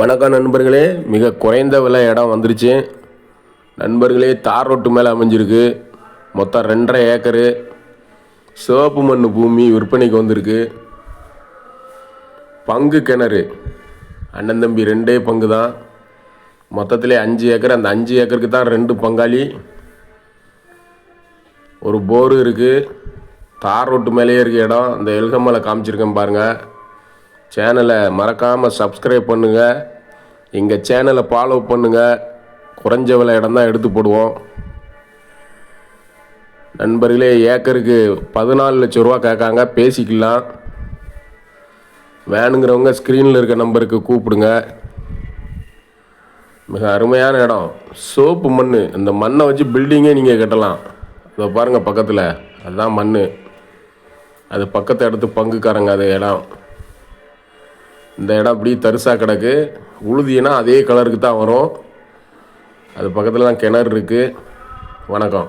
வணக்கம் நண்பர்களே. மிக குறைந்த விலை இடம் வந்துருச்சு. நண்பர்களே தார் ரோட்டு மேலே அமைஞ்சிருக்கு. மொத்தம் ரெண்டரை ஏக்கரு சிவப்பு மண் பூமி விற்பனைக்கு வந்திருக்கு. பங்கு கிணறு. அண்ணன் தம்பி ரெண்டே பங்கு தான். மொத்தத்திலே அஞ்சு ஏக்கர். அந்த அஞ்சு ஏக்கருக்கு தான் ரெண்டு பங்காளி. ஒரு போரு இருக்குது தார் ரோட்டு மேலேயே இருக்க இடம். அந்த எல்கமலை காமிச்சிருக்கேன் பாருங்கள் சேனலை மறக்காமல் சப்ஸ்கிரைப் பண்ணுங்கள் எங்கள் சேனலை ஃபாலோ பண்ணுங்கள் குறைஞ்ச விலை இடம் தான் எடுத்து போடுவோம். நண்பர்களே ஏக்கருக்கு பதினாலு லட்ச ரூபா கேட்காங்க. பேசிக்கலாம். வேணுங்கிறவங்க ஸ்க்ரீனில் இருக்க நம்பருக்கு கூப்பிடுங்க. மிக அருமையான இடம். சோப்பு மண் இந்த மண்ணை வச்சு பில்டிங்கே நீங்கள் கட்டலாம். அதை பாருங்கள் பக்கத்தில். அதுதான் மண் அது பக்கத்தை எடுத்து பங்குக்காரங்க அது இடம். இந்த இடம் அப்படி தரிசாக கிடக்கு. உழுதினா அதே கலருக்கு தான் வரும். அது பக்கத்தில் தான் கிணறு இருக்குது வணக்கம்.